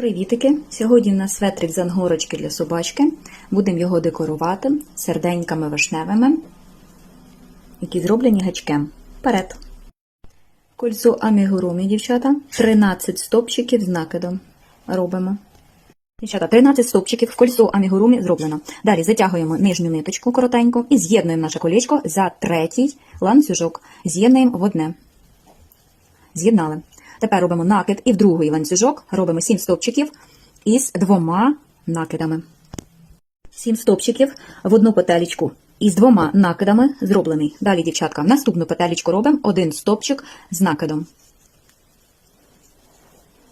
Привітики! Сьогодні у нас светрик з ангорочки для собачки. Будемо його декорувати серденьками вишневими, які зроблені гачком. Вперед! Кольцо амігурумі, дівчата. 13 стопчиків з накидом робимо. Дівчата, 13 стопчиків в кольцо амігурумі зроблено. Далі затягуємо нижню ниточку коротенько і з'єднуємо наше колечко за третій ланцюжок. З'єднуємо в одне. З'єднали. Тепер робимо накид і в другий ланцюжок робимо 7 стовпчиків із двома накидами. 7 стовпчиків в одну петелечку із двома накидами зроблений. Далі, дівчатка, наступну петелечку робимо один стовпчик з накидом.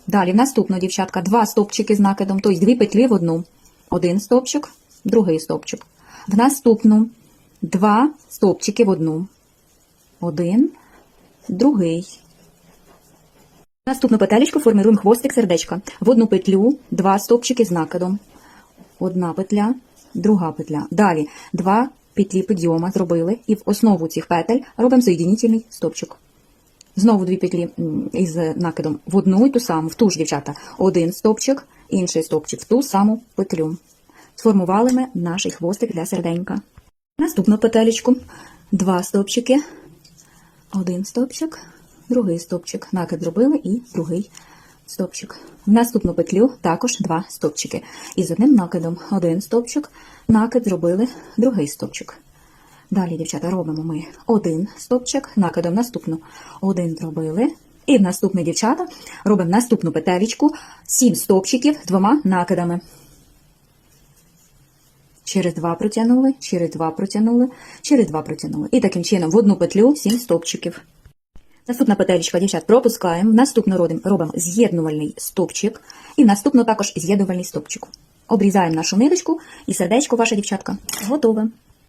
Далі в наступну, дівчатка, два стовпчики з накидом, тобто дві петлі в одну. Один стовпчик, другий стовпчик. В наступну два стовпчики в одну. Один, другий. Наступну петелечку формируємо хвостик сердечка. В одну петлю два стовпчики з накидом. Одна петля, друга петля. Далі два петлі підйома зробили, і в основу цих петель робимо соєдинительний стовпчик. Знову дві петлі із накидом в одну і ту саму, в ту ж, дівчата. Один стовпчик, інший стовпчик в ту саму петлю. Сформували ми наш хвостик для серденька. Наступну петелечку. Два стовпчики, один стовпчик, другий стовпчик. Накид зробили і другий стовпчик. В наступну петлю також два стовпчики. І з одним накидом один стовпчик, накид зробили другий стовпчик. Далі, дівчата, робимо ми один стовпчик, накидом наступну один зробили. І в наступне, дівчата, робимо наступну петелечку, сім стовпчиків двома накидами. Через два протягнули, через два протягнули, через два протягнули. І таким чином в одну петлю сім стовпчиків. Наступна петелька, дівчат, пропускаємо. Наступно робимо, з'єднувальний стопчик. І в наступну також з'єднувальний стопчик. Обрізаємо нашу ниточку і сердечко, ваша дівчатка, готове.